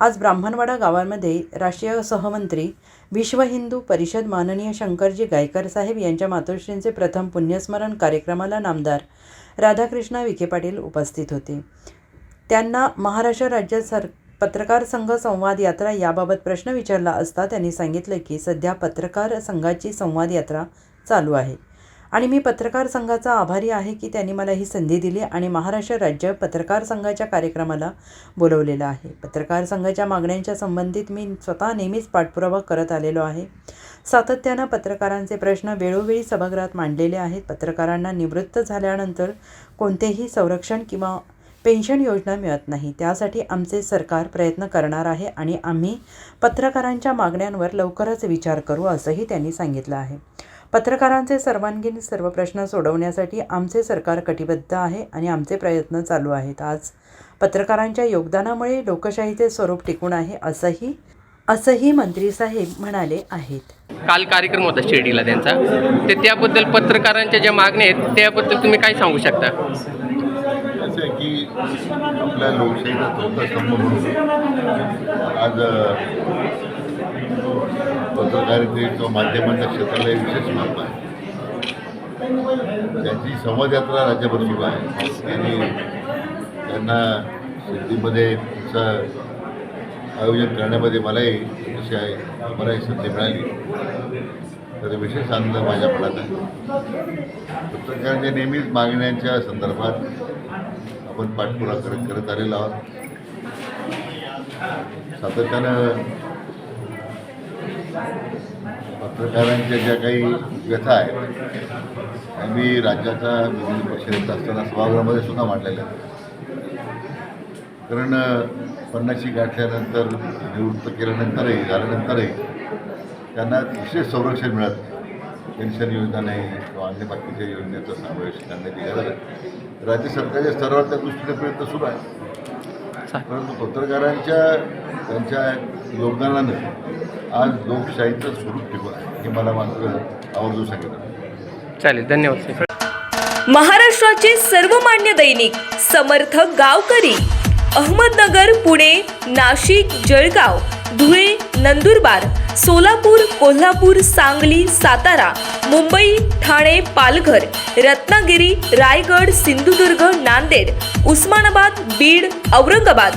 आज ब्राह्मणवाडा गावामध्ये राष्ट्रीय सहमंत्री विश्व हिंदू परिषद माननीय शंकरजी गायकर साहेब यांच्या मातोश्रींचे प्रथम पुण्यस्मरण कार्यक्रमाला नामदार राधाकृष्ण विखे पाटील उपस्थित होते. त्यांना महाराष्ट्र राज्य सर पत्रकार संघ संवाद यात्रा याबाबत प्रश्न विचारला असता त्यांनी सांगितलं की सध्या पत्रकार संघाची संवाद यात्रा चालू आहे. आणि मी पत्रकार संघाचा आभारी आहे की त्यांनी मला ही संधी दिली आणि महाराष्ट्र राज्य पत्रकार संघाच्या कार्यक्रमाला बोलवलेलं आहे. पत्रकार संघाच्या मागण्यांच्या संबंधित मी स्वतः नेहमीच पाठपुरावा करत आलेलो आहे. सातत्यानं पत्रकारांचे प्रश्न वेळोवेळी सभागृहात मांडलेले आहेत. पत्रकारांना निवृत्त झाल्यानंतर कोणतेही संरक्षण किंवा पेन्शन योजना मिळत नाही. त्यासाठी आमचे सरकार प्रयत्न करणार आहे आणि आम्ही पत्रकारांच्या मागण्यांवर लवकरच विचार करू असंही त्यांनी सांगितलं आहे. पत्रकारांचे सर्वांगीण सर्व प्रश्न सोडवण्यासाठी आमचे सरकार कटिबद्ध आहे आणि आमचे प्रयत्न चालू आहेत. आज पत्रकारांच्या योगदानामुळे लोकशाहीचे स्वरूप टिकून आहे असंही असंही मंत्री साहेब म्हणाले आहेत. काल कार्यक्रम होता शिर्डीला त्यांचा. तर त्याबद्दल पत्रकारांच्या ज्या मागण्या आहेत त्याबद्दल तुम्ही काय सांगू शकता? असं आहे की आपल्या लोकशाहीचा चौथा स्तंभ म्हणून आज पत्रकारिते किंवा माध्यमांच्या क्षेत्राला एक विशेष महत्त्व आहे. त्यांची संवादयात्रा राज्यभर सुरू आहे. आणि त्यांना सिद्धीमध्ये तिचं आयोजन करण्यामध्ये मलाही अशी आहे. मलाही संधी मिळाली. तर विशेष आनंद माझ्या मनात आहे. पत्रकारांच्या नेहमीच मागण्यांच्या संदर्भात आपण पाठपुरा करत करत आलेलो आहोत. सातत्यानं पत्रकारांच्या ज्या काही व्यथा आहेत आम्ही राज्याचा विधान परिषदेत असताना सभागृहामध्ये सुद्धा मांडलेल्या कारण पन्नाशी गाठल्यानंतर निवृत्त केल्यानंतरही झाल्यानंतरही त्यांना विशेष संरक्षण मिळत नाही. पेन्शन योजना नाही किंवा अन्य बाकीच्या योजनेचा समावेश करण्यात येणार आहे राज्य सरकारच्या स्तरावर त्या दृष्टीने प्रयत्न सुरू आहे परंतु पत्रकारांच्या त्यांच्या योगदानानं आज लोकशाहीचं स्वरूप टिकून आहे हे मला मात्र आवर्जून सांगितलं. चालेल धन्यवाद महाराष्ट्राचे सर्वमान्य दैनिक समर्थ गावकरी अहमदनगर पुणे नाशिक जळगाव धुळे नंदुरबार सोलापूर कोल्हापूर सांगली सातारा मुंबई ठाणे पालघर रत्नागिरी रायगड सिंधुदुर्ग नांदेड उस्मानाबाद बीड औरंगाबाद